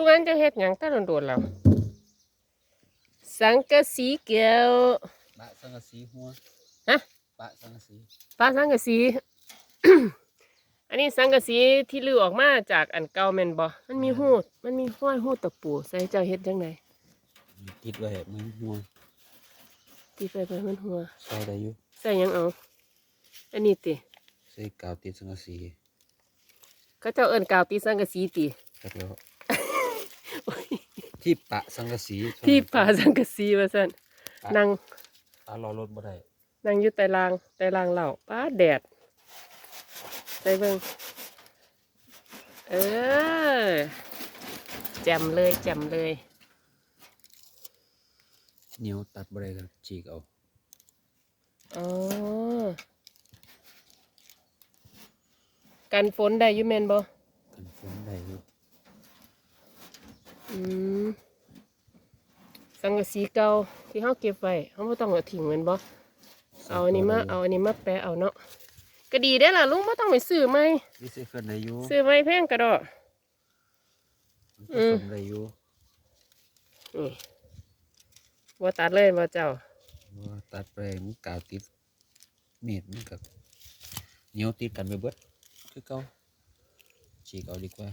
ลูกอันจะเฮ็ดหยังแต่โดนๆแล้วสังกะสีเกี่ยวปะสังกะสีหัวฮะปะสังกะสีฟ้าสังกะสี อันนี้สังกะสีที่ลือออกมาจากอันเก่าแม่นบ่มันมีหูด มันมีห้อยหูดตะปูใส่เจ้าเฮ็ดจังไดติดไว้ให้มันหัวตีไปไปมันหัวใส่ได้อยู่ใส่หยังเอาอันนี้ติใส่กาวติดสังกะสีเขาเจ้าเอิ้นกาวตีสังกะสีติจักแล้ว ที่ปะสังกะสีที่ผ่าสังกะสีว่าซั่นนั่งตารอรถบ่ได้นั่งอยู่ใต้รางใต้รางเหล่าป้าแดดใส่เบิ่งเออแจ่มเลยแจ่มเลยเหนียวตัดบ่ได้ก็ฉีกเอาอ๋อกันฝนได้อยู่แม่นบ่ กันฝนได้อยู่ อืม สังกะสีเก่าที่เฮาเก็บไว้เฮาบ่ต้องเอาทิ้งแม่นบ่เอาอันนี้มาเอาอันนี้มาแปะเอาเนาะก็ดีได้อล่ะลุงบ่ต้องไปซื้อใหม่รีไซเคิลได้อยู่ซื้อใหม่แพงกระดอมันอืผมสมได้อยู่นี่บ่ตัดเลยบ่เจ้า ว่าตัดไปมันกาวติดมีดมันกับเหนียวติดกันไปเบิดคือเก่าฉีกเอาดีกว่า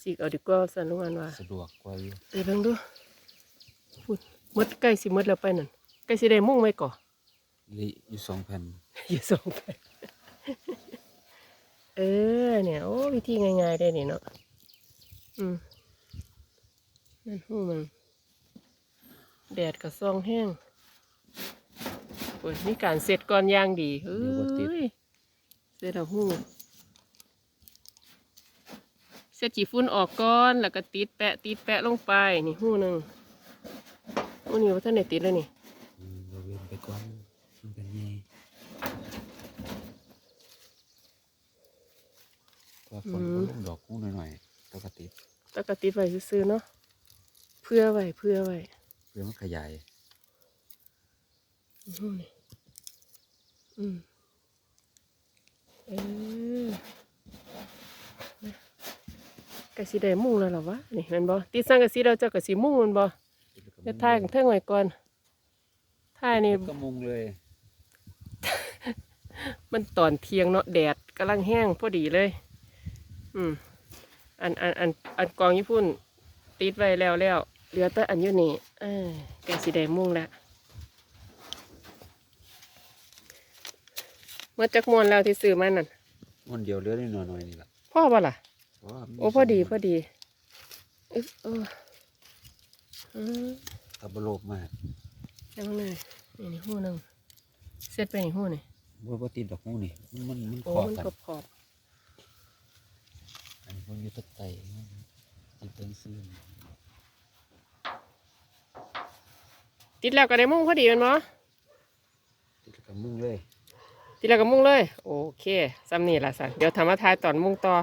สิเอาดีกว่าสันลุงอันว่าสะดวกกว่าอยู่ ไปเบิ่งดูพูดห มดใกล้สิหมดแล้วไปนั่นใกล้สิได้มุ่งไว้ก่อเหลยอยู่สองแผ่นอย่าส่งไปเออเนี่ยโอ้วิธีง่ายๆได้นี่เนาะอืมนั่นหูมันแดดกับซองแห้งโอ้ยมีการเสร็จก่อนอย่างดีเอ้ยเสร็จแล้วหูเสร็จจีฟุ้นออกก่อนแล้วก็ติดแปะติดแปะลงไปนี่หูหนึ่ง หูนี่ว่าท่านไหนติดแล้วนี่อืมเราเว้นไปก่อนมันเป็นไงก็ฝนก็ลงดอกกู้หน่อยๆปกติแล้วก็ติดไว้ซื้อๆเนาะเพื่อไว้เพื่อไว้เพื่อมันขยายอื้อหือนี่อืมเออนะกะสิได้มุ่งแล้วเหรอวะนี่แมันบ่ติดสั่งกะสิเราเจ้ากะสิมุ่งแมันบ่ จะถ่ายของเทิงไว้ก่อนถ่ายนี่ก็มุงเลยมันตอนเที่ยงเนาะแดดกำลังแห้งพอดีเลย อืม อันอันอันอันกองญี่ปุ่นติดไว้แล้วแล้วเหลือแต่อันอยู่นี่เออกะสิได้มุ่งแล้วเมื่อจักมวนแล้วที่ซื้อมานั่นมันเดียวเหลือนิดหน่อยๆนี่แหละพ่อบ่ล่ะเพราะว่ามันโอ้พอดีพอดีอึ๊บเอออืม กับบโลกมากยังไงนี่นี่หูหนึ่งเสร็จไปนี่หูนี่ว่าบ่ติดดอกงูนี่ มันมันมันโอ้ขอมันกันกรอบขอบอันนี้มันอยู่ตะไตติดเติงซื่นติดแล้วก็ได้มุ่งพอดีแมันบ่ติดกับมุงเลย ติดแล้วก็มุ่งเลย โอเคซ้ำนี่ละสันเดี๋ยวทำมาทายตอนมุ่งต่อ